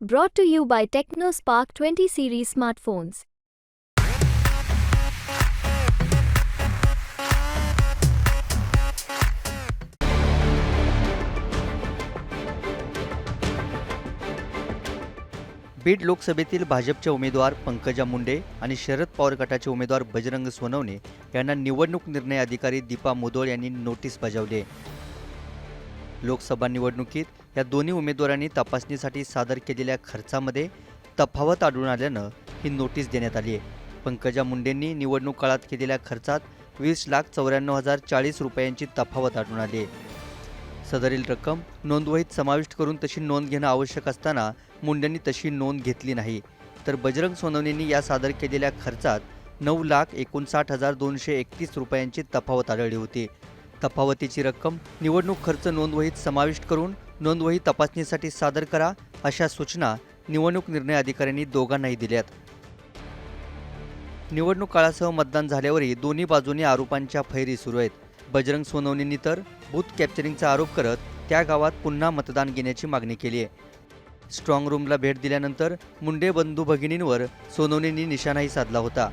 Brought to you by TechnoSpark 20 series smartphones. Beed लोकसभेतील भाजपचे उमेदवार पंकजा मुंडे आणि शरद पवार गटाचे उमेदवार बजरंग सोनवणे यांना निवडणूक निर्णय अधिकारी दीपा मुदोळ यांनी नोटीस बजावली लोकसभा निवडणुकीत या दोन्ही उमेदवारांनी तपासणीसाठी सादर केलेल्या खर्चामध्ये तफावत आढळून आल्यानं ही नोटीस देण्यात आली आहे. पंकजा मुंडेंनी निवडणूक काळात केलेल्या खर्चात वीस लाख चौऱ्याण्णव हजार चाळीस रुपयांची तफावत आढळून आली आहे. सदरील रक्कम नोंदवहीत समाविष्ट करून तशी नोंद घेणं आवश्यक असताना मुंडेंनी तशी नोंद घेतली नाही. तर बजरंग सोनवणेंनी या सादर केलेल्या खर्चात नऊ लाख एकोणसाठ हजार दोनशे एकतीस रुपयांची तफावत आढळली होती. तफावतीची रक्कम निवडणूक खर्च नोंदवहीत समाविष्ट करून नोंदवही तपासणीसाठी सादर करा अशा सूचना निवडणूक निर्णय अधिकाऱ्यांनी दोघांनाही दिल्यात. निवडणूक काळासह मतदान झाल्यावरही दोन्ही बाजूंनी आरोपांच्या फैरी सुरू आहेत. बजरंग सोनवणींनी तर बूथ कॅप्चरिंगचा आरोप करत त्या गावात पुन्हा मतदान घेण्याची मागणी केली आहे. स्ट्रॉंग रूमला भेट दिल्यानंतर मुंडे बंधू भगिनींवर सोनवणींनी निशाणाही साधला होता.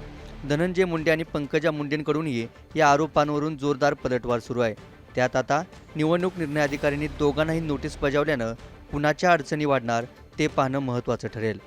धनंजय मुंडे आणि पंकजा मुंडेंकडूनही या आरोपांवरून जोरदार पलटवार सुरू आहे. त्यात आता निवडणूक निर्णय अधिकाऱ्यांनी दोघांनाही नोटीस बजावल्यानं कुणाच्या अडचणी वाढणार ते पाहणं महत्त्वाचं ठरेल.